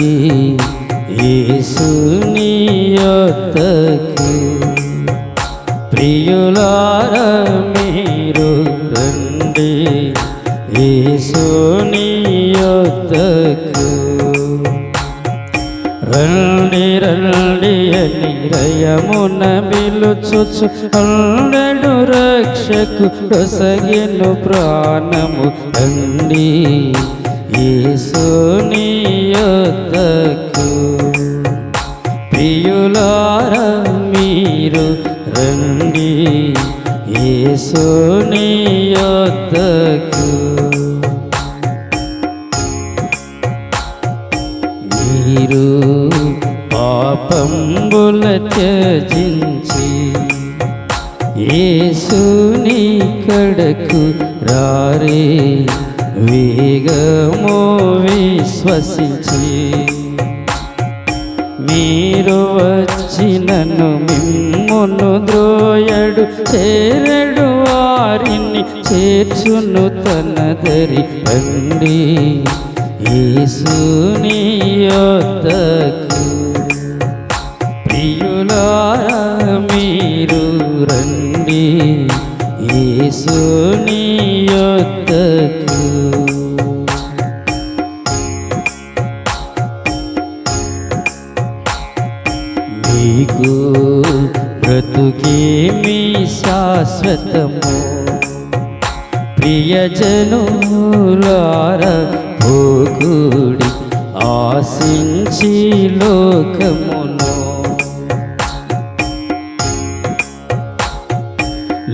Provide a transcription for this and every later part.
రండి యేసుని ప్రియులార మీరు రండి. యేసుని రండి రండి అని రయమున పిలుచుచు అల్లడు రక్షకు ప్రసగిను ప్రాణము రండి. యేసుని యొద్దకు ప్రియులార మీరు రండి. యేసుని యొద్దకు మీరు పాపంబుల త్యజించి యేసుని కడకు రారే. వేగము విశ్వసించి మీరు వచ్చినను మిమ్మును ద్రోయడు చేరడు వారిని చేర్చును తన దరి రండి యేసుని యొద్దకు ప్రియులారా మీరు రండి. యేసుని యొద్దకు మీకు బ్రతుకేమి శాశ్వతము. ప్రియజనులార భోగుడి ఆశించి లోకమును.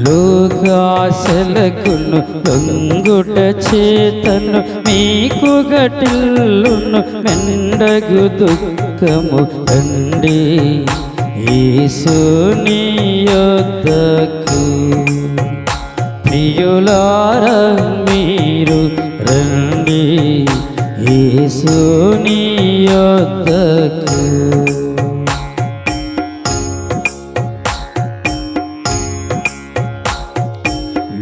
లోకాశలకును దొంగుట చేతను మీకు గటిల్లును మెండగు దుఃఖము రండి. యేసుని యొద్దకు ప్రియులార మీరు రండి. యేసుని యొద్దకు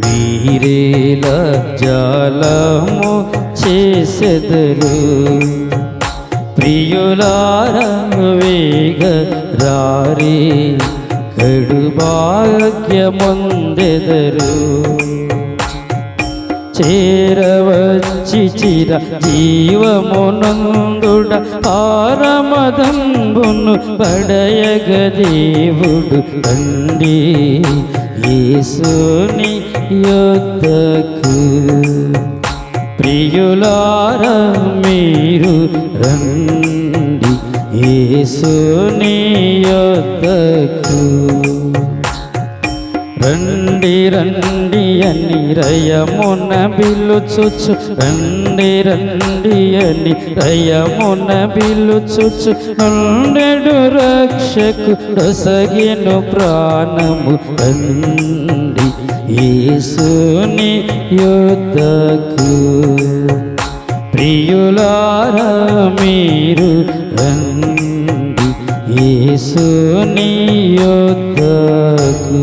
మీరేల జాలము చేసెదరు. ప్రియులార వేగ రారి కడు భాగ్యముందెదరు చేరవచ్చి చిర జీవమునందుడ ఆరమదంబును పడయగ దేవుడు రండి యేసుని యొద్దకు ప్రియులార మీరు రండి యేసుని యొద్దకు. రండి రండి అని రయమున బిలుచుచు రండి రండి అని రయమున బిలుచుచు నండెడు రక్షకు రసగిను ప్రాణము. రండి యేసుని యొద్దకు. ప్రియులారా మీరు రండి యేసుని యొద్దకు